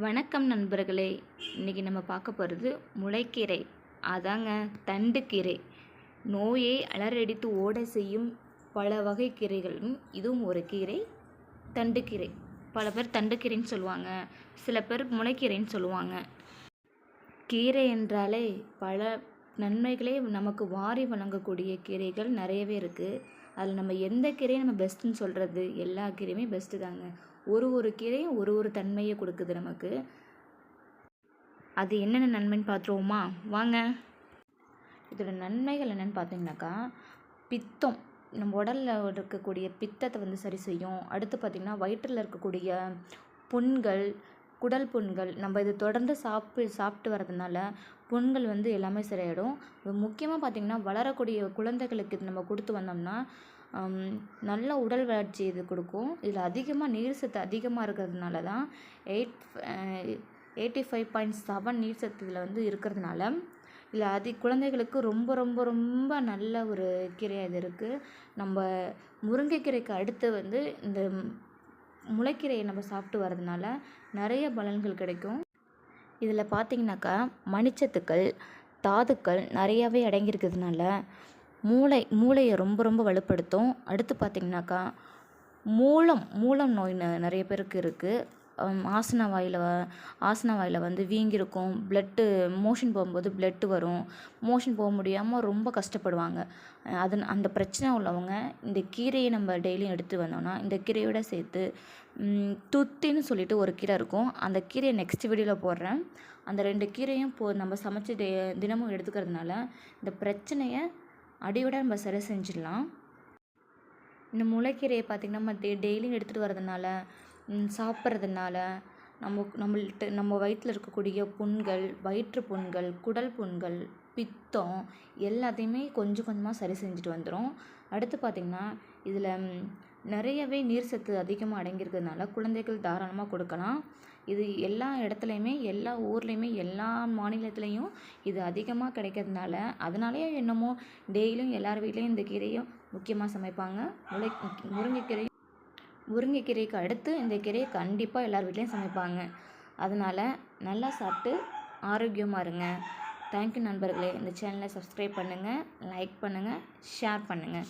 வணக்கம் நண்பர்களே. இன்றைக்கி நம்ம பார்க்க போகிறது முளைக்கீரை. அதாங்க தண்டுக்கீரை. நோயை அலறடித்து ஓட செய்யும் பல வகை கீரைகளும் இதுவும் ஒரு கீரை தண்டுக்கீரை. பல பேர் தண்டுக்கீரைன்னு சொல்லுவாங்க. சில பேர் முளைக்கீரைன்னு சொல்லுவாங்க. கீரை என்றாலே பல நன்மைகளே நமக்கு வாரி வழங்கக்கூடிய கீரைகள் நிறையவே இருக்குது அதில் நம்ம எந்த கீரையை நம்ம பெஸ்ட்டுன்னு சொல்கிறது எல்லா கீரையுமே பெஸ்ட்டு தாங்க. ஒரு ஒரு கீரையும் ஒரு ஒரு தன்மையை கொடுக்குது நமக்கு. அது என்னென்ன நன்மைன்னு பார்த்துருவோமா? வாங்க. இதோட நன்மைகள் என்னென்னு பார்த்தீங்கன்னாக்கா பித்தம். நம்ம உடலில் இருக்கக்கூடிய பித்தத்தை வந்து சரி செய்யும். அடுத்து பார்த்திங்கன்னா வயிற்றில் இருக்கக்கூடிய புண்கள் குடல் புண்கள் நம்ம இது தொடர்ந்து சாப்பிட்டு சாப்பிட்டு வரதுனால புண்கள் வந்து எல்லாமே சரியாயிடும். முக்கியமாக பார்த்திங்கன்னா வளரக்கூடிய குழந்தைகளுக்கு இது நம்ம கொடுத்து வந்தோம்னா நல்ல உடல் வளர்ச்சி இது கொடுக்கும். இதில் அதிகமாக நீர் சத்து அதிகமாக இருக்கிறதுனால தான் eight eighty five point seven நீர் சத்து இதில் வந்து இருக்கிறதுனால இதில் அதி குழந்தைகளுக்கு ரொம்ப ரொம்ப ரொம்ப நல்ல ஒரு கீரையாக இது இருக்குது. நம்ம முருங்கைக்கீரைக்கு அடுத்து வந்து இந்த முளைக்கீரையை நம்ம சாப்பிட்டு வரதுனால நிறைய பலன்கள் கிடைக்கும். இதில் பார்த்தீங்கன்னாக்கா மணிச்சத்துக்கள் தாதுக்கள் நிறையாவே அடங்கியிருக்கிறதுனால மூளை மூளையை ரொம்ப ரொம்ப வலுப்படுத்தும். அடுத்து பார்த்திங்கனாக்கா மூலம் மூலம் நோய் ந- நிறைய பேருக்கு இருக்குது ஆசன வாயில் ஆசன வாயில் வந்து வீங்கியிருக்கும். பிளட்டு மோஷன் போகும்போது பிளட்டு வரும். மோஷன் போக முடியாமல் ரொம்ப கஷ்டப்படுவாங்க. அது அந்த பிரச்சனை உள்ளவங்க இந்த கீரையை நம்ம டெய்லியும் எடுத்து வந்தோம்னா இந்த கீரையோட சேர்த்து துத்தின்னு சொல்லிட்டு ஒரு கீரை இருக்கும். அந்த கீரையை நெக்ஸ்ட் வீடியோவில் போடுறேன். அந்த ரெண்டு கீரையும் போ நம்ம சமைச்சு தினமும் எடுத்துக்கிறதுனால இந்த பிரச்சனையை அடியோட நம்ம சரி செஞ்சிடலாம். இந்த முளைக்கீரையை பார்த்திங்கன்னா நம்ம டெ டெய்லியும் எடுத்துகிட்டு வரதுனால சாப்பிட்றதுனால நம்ம நம்மள்ட்ட நம்ம வயிற்றில் இருக்கக்கூடிய புண்கள் வயிற்று புண்கள் குடல் புண்கள் பித்தம் எல்லாத்தையுமே கொஞ்சம் கொஞ்சமாக சரி செஞ்சுட்டு வந்துடும் அடுத்து பார்த்திங்கன்னா இதில் நிறையவே நீர் சத்து அதிகமாக அடங்கியிருக்கிறதுனால குழந்தைகள் தாராளமாக கொடுக்கலாம். இது எல்லா இடத்துலையுமே எல்லா ஊர்லேயுமே எல்லா மாநிலத்துலேயும் இது அதிகமாக கிடைக்கிறதுனால அதனாலேயே என்னமோ டெய்லியும் எல்லார் வீட்லேயும் இந்த கீரையும் முக்கியமாக சமைப்பாங்க. முளை முருங்கைக்கீரையும் முருங்கைக்கீரைக்கு அடுத்து இந்த கீரையை கண்டிப்பாக எல்லார் வீட்லேயும் சமைப்பாங்க. அதனால் நல்லா சாப்பிட்டு ஆரோக்கியமாக இருங்க. தேங்க்யூ நண்பர்களே. இந்த சேனலை சப்ஸ்கிரைப் பண்ணுங்கள் லைக் பண்ணுங்கள் ஷேர் பண்ணுங்கள்